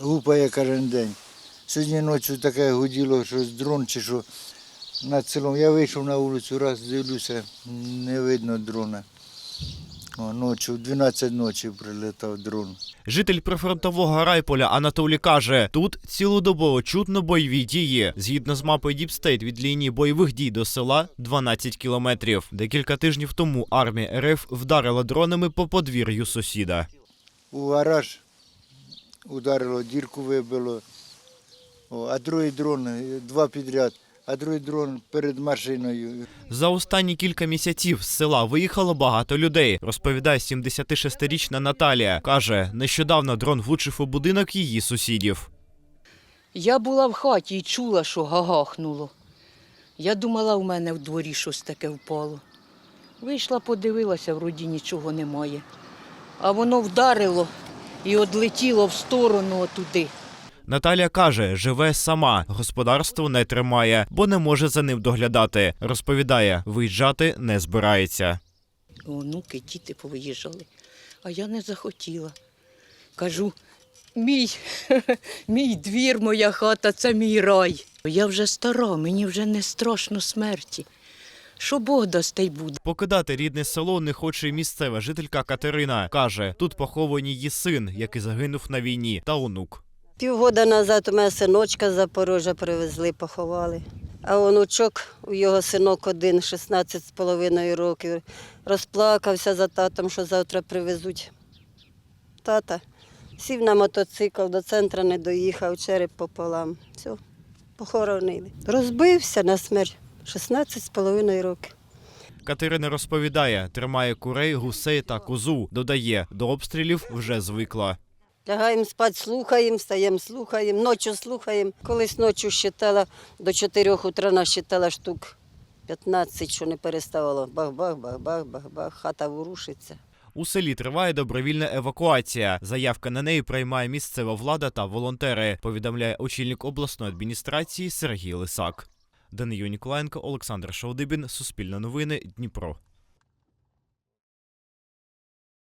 гупає кожен день. Сьогодні ночі таке гуділо, що з дрон чи що над селом. Я вийшов на вулицю, раз дивлюся, не видно дрона. О, ночі, в 12 ночі прилетав дрон. Житель прифронтового райполя Анатолій каже, тут цілодобово чутно бойові дії. Згідно з мапою Діпстейт від лінії бойових дій до села 12 кілометрів. Декілька тижнів тому армія РФ вдарила дронами по подвір'ю сусіда. У гараж ударило, дірку вибило. О, а другий дрон, е, два підряд, а другий дрон перед машиною. За останні кілька місяців з села виїхало багато людей. Розповідає 76-річна Наталія. каже, нещодавно дрон влучив у будинок її сусідів. Я була в хаті і чула, що гагахнуло. Я думала, у мене в дворі щось таке впало. Вийшла, подивилася, вроді нічого немає. А воно вдарило і одлетіло в сторону отуди. Наталія каже, живе сама, господарство не тримає, бо не може за ним доглядати. Розповідає, виїжджати не збирається. Онуки, діти повиїжджали, а я не захотіла. Кажу, мій, мій двір, моя хата це мій рай. Я вже стара, мені вже не страшно смерті. Що Бог дасть, й буде. Покидати рідне село не хоче й місцева жителька Катерина. каже, тут поховані її син, який загинув на війні, та онук. Півгода назад у мене синочка з Запорожжя привезли, поховали. А онучок, у його синок один, 16 з половиною років, розплакався за татом, що завтра привезуть. Тата сів на мотоцикл, до центру не доїхав, череп пополам. Все, похоронили. Розбився на смерть, 16 з половиною років. Катерина розповідає, тримає курей, гусей та козу. Додає, до обстрілів вже звикла. Лягаємо спати, слухаємо, встаємо, слухаємо, ночі слухаємо. Колись ночі считала, до 4 утра насчитала штук 15, що не переставало. Бах-бах, бах-бах, бах-бах, хата ворушиться. У селі триває добровільна евакуація. Заявка на неї приймає місцева влада та волонтери. Повідомляє очільник обласної адміністрації Сергій Лисак. Данию Ніколаєнко, Олександр Шаудибін, Суспільне новини, Дніпро.